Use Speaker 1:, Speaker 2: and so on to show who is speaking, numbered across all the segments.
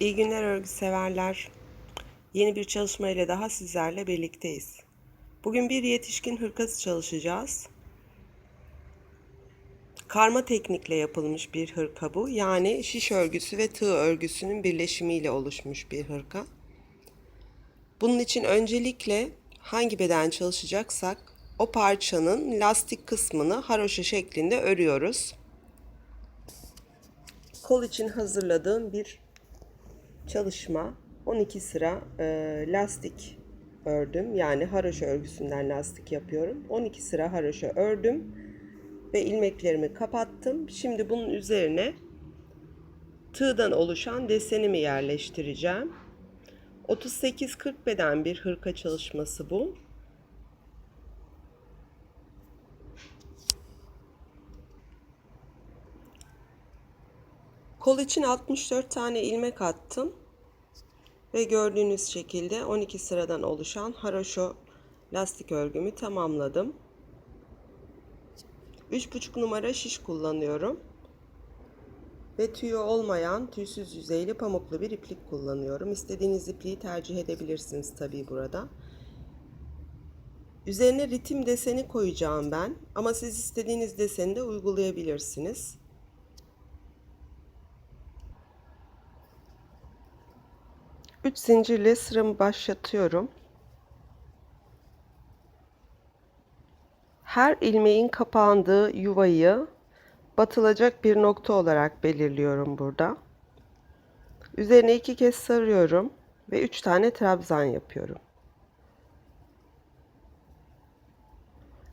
Speaker 1: İyi günler örgü severler. Yeni bir çalışma ile daha sizlerle birlikteyiz. Bugün bir yetişkin hırkası çalışacağız. Karma teknikle yapılmış bir hırka bu. Yani şiş örgüsü ve tığ örgüsünün birleşimiyle oluşmuş bir hırka. Bunun için öncelikle hangi beden çalışacaksak o parçanın lastik kısmını haroşa şeklinde örüyoruz. Kol için hazırladığım bir çalışma 12 sıra e, lastik ördüm. Yani haroşa örgüsünden lastik yapıyorum. 12 sıra haroşa ördüm ve ilmeklerimi kapattım. Şimdi bunun üzerine tığdan oluşan desenimi yerleştireceğim. 38-40 beden bir hırka çalışması bu. Kol için 64 tane ilmek attım. Ve gördüğünüz şekilde 12 sıradan oluşan haroşo lastik örgümü tamamladım. 3,5 numara şiş kullanıyorum. Ve tüyü olmayan tüysüz yüzeyli pamuklu bir iplik kullanıyorum. İstediğiniz ipliği tercih edebilirsiniz tabii burada. Üzerine ritim deseni koyacağım ben. Ama siz istediğiniz deseni de uygulayabilirsiniz. Üç zincirle sıramı başlatıyorum. Her ilmeğin kapandığı yuvayı batılacak bir nokta olarak belirliyorum burada. Üzerine iki kez sarıyorum ve üç tane trabzan yapıyorum.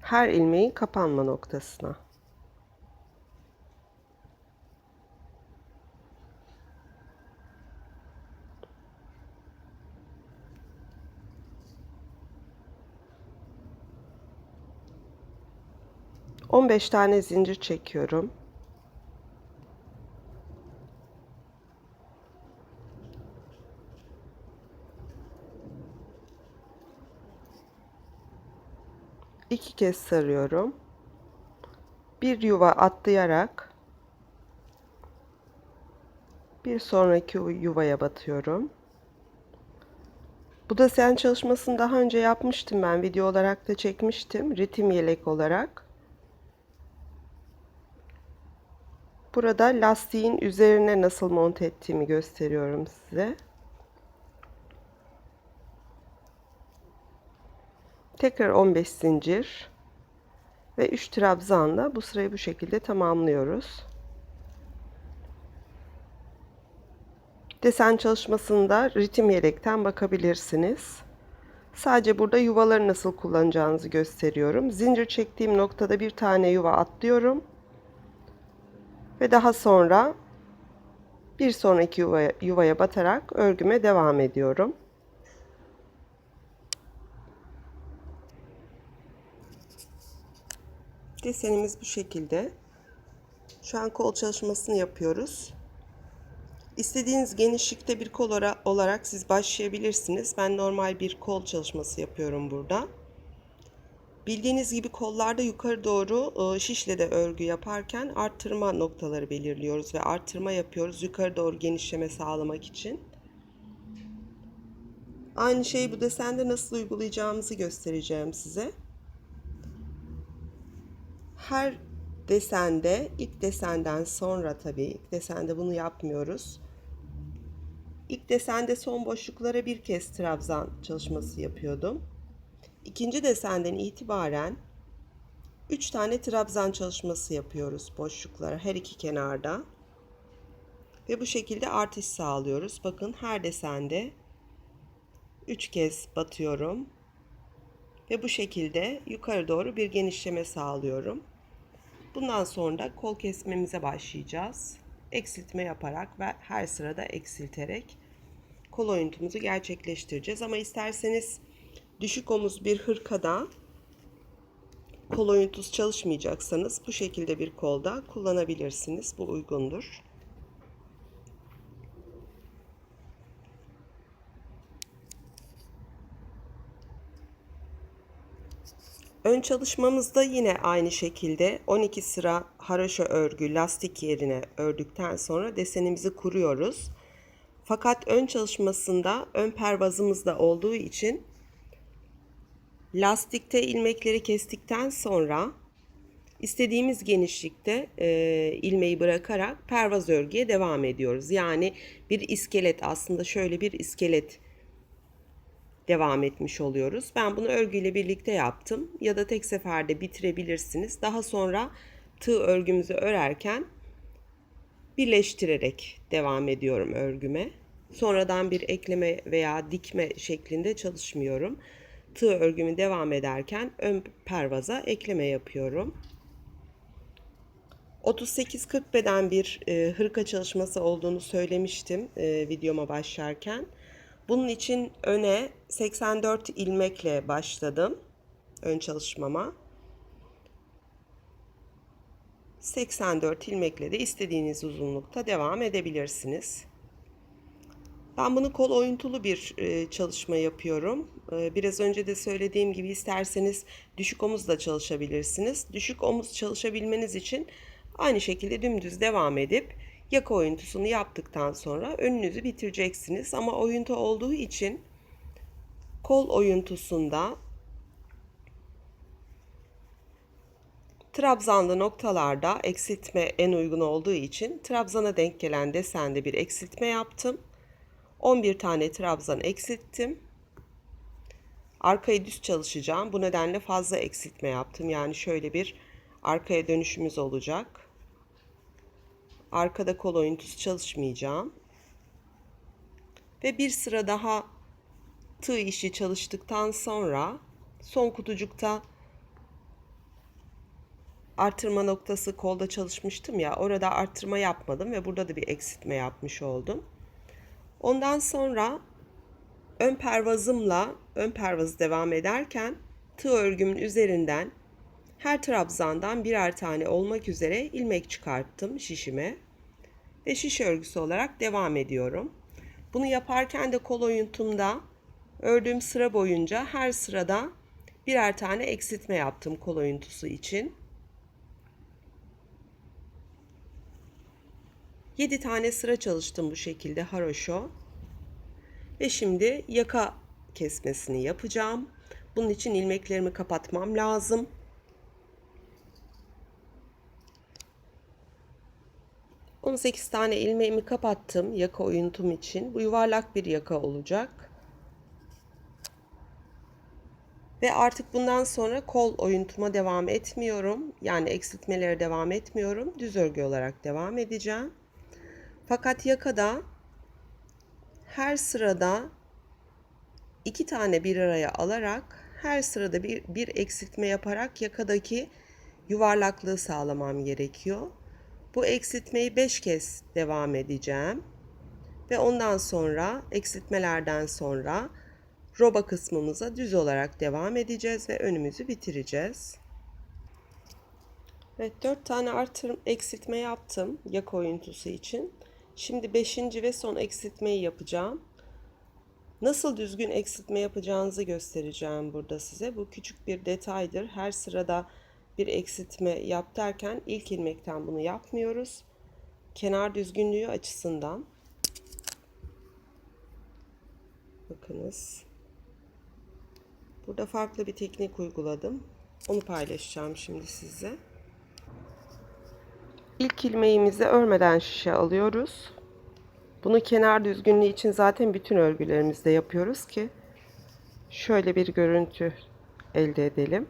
Speaker 1: Her ilmeğin kapanma noktasına. 15 tane zincir çekiyorum. İki kez sarıyorum. Bir yuva atlayarak bir sonraki yuvaya batıyorum. Bu da sen çalışmasını daha önce yapmıştım ben. Video olarak da çekmiştim. Ritim yelek olarak. Burada lastiğin üzerine nasıl monte ettiğimi gösteriyorum size. Tekrar 15 zincir ve 3 trabzanla bu sırayı bu şekilde tamamlıyoruz. Desen çalışmasında ritim yelekten bakabilirsiniz. Sadece burada yuvaları nasıl kullanacağınızı gösteriyorum. Zincir çektiğim noktada bir tane yuva atlıyorum. Ve daha sonra bir sonraki yuvaya, yuvaya batarak örgüme devam ediyorum. Desenimiz bu şekilde. Şu an kol çalışmasını yapıyoruz. İstediğiniz genişlikte bir kol olarak siz başlayabilirsiniz. Ben normal bir kol çalışması yapıyorum burada. Bildiğiniz gibi kollarda yukarı doğru e, şişle de örgü yaparken arttırma noktaları belirliyoruz ve arttırma yapıyoruz yukarı doğru genişleme sağlamak için. Aynı şeyi bu desende nasıl uygulayacağımızı göstereceğim size. Her desende ilk desenden sonra tabii ilk desende bunu yapmıyoruz. İlk desende son boşluklara bir kez trabzan çalışması yapıyordum. İkinci desenden itibaren 3 tane trabzan çalışması yapıyoruz boşluklara her iki kenarda. Ve bu şekilde artış sağlıyoruz. Bakın her desende 3 kez batıyorum. Ve bu şekilde yukarı doğru bir genişleme sağlıyorum. Bundan sonra kol kesmemize başlayacağız. Eksiltme yaparak ve her sırada eksilterek kol oyuntumuzu gerçekleştireceğiz. Ama isterseniz düşük omuz bir hırkada kol oyuntusu çalışmayacaksanız bu şekilde bir kolda kullanabilirsiniz. Bu uygundur. Ön çalışmamızda yine aynı şekilde 12 sıra haroşa örgü lastik yerine ördükten sonra desenimizi kuruyoruz. Fakat ön çalışmasında ön pervazımız da olduğu için lastikte ilmekleri kestikten sonra istediğimiz genişlikte e, ilmeği bırakarak pervaz örgüye devam ediyoruz. Yani bir iskelet aslında şöyle bir iskelet devam etmiş oluyoruz. Ben bunu örgüyle birlikte yaptım ya da tek seferde bitirebilirsiniz. Daha sonra tığ örgümüzü örerken birleştirerek devam ediyorum örgüme. Sonradan bir ekleme veya dikme şeklinde çalışmıyorum. Tığ örgümü devam ederken ön pervaza ekleme yapıyorum. 38-40 beden bir e, hırka çalışması olduğunu söylemiştim e, videoma başlarken. Bunun için öne 84 ilmekle başladım ön çalışmama. 84 ilmekle de istediğiniz uzunlukta devam edebilirsiniz. Ben bunu kol oyuntulu bir e, çalışma yapıyorum. E, biraz önce de söylediğim gibi isterseniz düşük omuzla çalışabilirsiniz. Düşük omuz çalışabilmeniz için aynı şekilde dümdüz devam edip yaka oyuntusunu yaptıktan sonra önünüzü bitireceksiniz. Ama oyuntu olduğu için kol oyuntusunda trabzanlı noktalarda eksiltme en uygun olduğu için trabzana denk gelen desende bir eksiltme yaptım. 11 tane trabzan eksilttim. Arkayı düz çalışacağım. Bu nedenle fazla eksiltme yaptım. Yani şöyle bir arkaya dönüşümüz olacak. Arkada kol oyuntusu çalışmayacağım. Ve bir sıra daha tığ işi çalıştıktan sonra son kutucukta artırma noktası kolda çalışmıştım ya orada artırma yapmadım ve burada da bir eksiltme yapmış oldum. Ondan sonra ön pervazımla ön pervazı devam ederken tığ örgümün üzerinden her trabzandan birer tane olmak üzere ilmek çıkarttım şişime ve şiş örgüsü olarak devam ediyorum. Bunu yaparken de kol oyuntumda ördüğüm sıra boyunca her sırada birer tane eksiltme yaptım kol oyuntusu için. 7 tane sıra çalıştım bu şekilde haroşo. Ve şimdi yaka kesmesini yapacağım. Bunun için ilmeklerimi kapatmam lazım. On sekiz tane ilmeğimi kapattım yaka oyuntum için. Bu yuvarlak bir yaka olacak. Ve artık bundan sonra kol oyuntuma devam etmiyorum. Yani eksiltmelere devam etmiyorum. Düz örgü olarak devam edeceğim. Fakat yakada her sırada iki tane bir araya alarak her sırada bir, bir eksiltme yaparak yakadaki yuvarlaklığı sağlamam gerekiyor. Bu eksiltmeyi 5 kez devam edeceğim. Ve ondan sonra eksiltmelerden sonra roba kısmımıza düz olarak devam edeceğiz ve önümüzü bitireceğiz. Evet 4 tane artırım eksiltme yaptım yaka oyuntusu için. Şimdi 5. ve son eksiltmeyi yapacağım. Nasıl düzgün eksiltme yapacağınızı göstereceğim burada size. Bu küçük bir detaydır. Her sırada bir eksiltme yap derken ilk ilmekten bunu yapmıyoruz. Kenar düzgünlüğü açısından. Bakınız. Burada farklı bir teknik uyguladım. Onu paylaşacağım şimdi size. İlk ilmeğimizi örmeden şişe alıyoruz. Bunu kenar düzgünlüğü için zaten bütün örgülerimizde yapıyoruz ki şöyle bir görüntü elde edelim.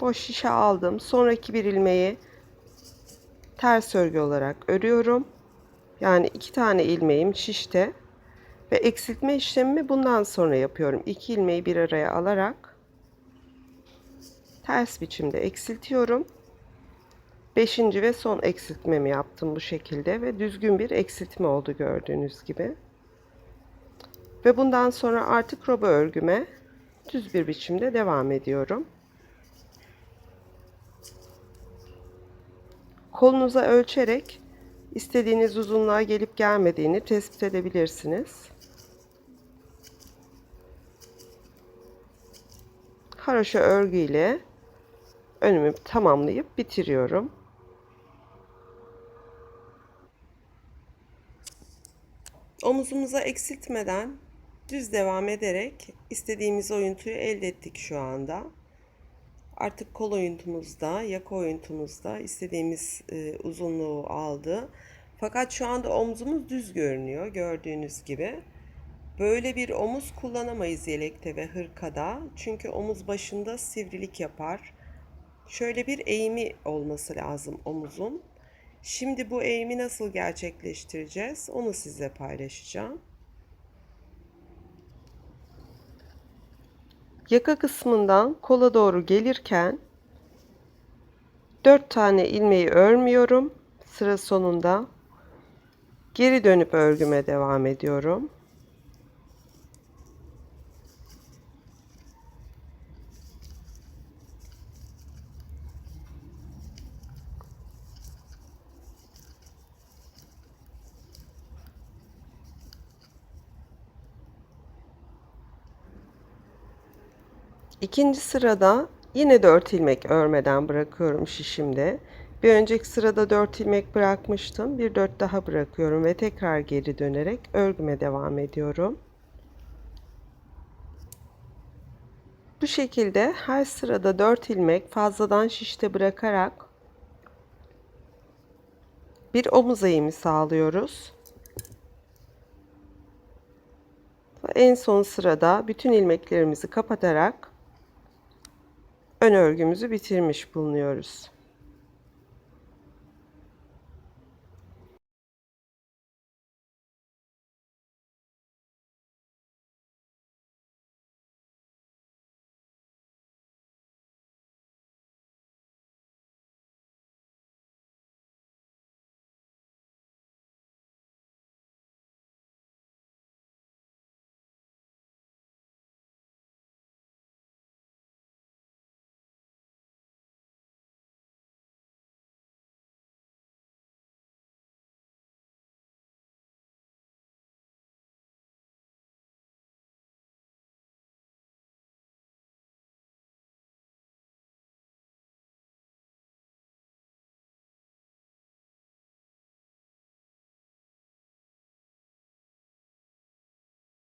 Speaker 1: Boş şişe aldım. Sonraki bir ilmeği ters örgü olarak örüyorum. Yani iki tane ilmeğim şişte ve eksiltme işlemimi bundan sonra yapıyorum. İki ilmeği bir araya alarak ters biçimde eksiltiyorum. Beşinci ve son eksiltmemi yaptım bu şekilde ve düzgün bir eksiltme oldu gördüğünüz gibi. Ve bundan sonra artık roba örgüme düz bir biçimde devam ediyorum. Kolunuza ölçerek istediğiniz uzunluğa gelip gelmediğini tespit edebilirsiniz. Haroşa örgü ile önümü tamamlayıp bitiriyorum. Omuzumuza eksiltmeden düz devam ederek istediğimiz oyuntuyu elde ettik şu anda. Artık kol oyuntumuzda, yaka oyuntumuzda istediğimiz e, uzunluğu aldı. Fakat şu anda omzumuz düz görünüyor gördüğünüz gibi. Böyle bir omuz kullanamayız yelekte ve hırkada. Çünkü omuz başında sivrilik yapar. Şöyle bir eğimi olması lazım omuzun. Şimdi bu eğimi nasıl gerçekleştireceğiz? Onu size paylaşacağım. Yaka kısmından kola doğru gelirken 4 tane ilmeği örmüyorum. Sıra sonunda geri dönüp örgüme devam ediyorum. İkinci sırada yine 4 ilmek örmeden bırakıyorum şişimde. Bir önceki sırada 4 ilmek bırakmıştım. Bir 4 daha bırakıyorum ve tekrar geri dönerek örgüme devam ediyorum. Bu şekilde her sırada 4 ilmek fazladan şişte bırakarak bir omuz eğimi sağlıyoruz. En son sırada bütün ilmeklerimizi kapatarak ön örgümüzü bitirmiş bulunuyoruz.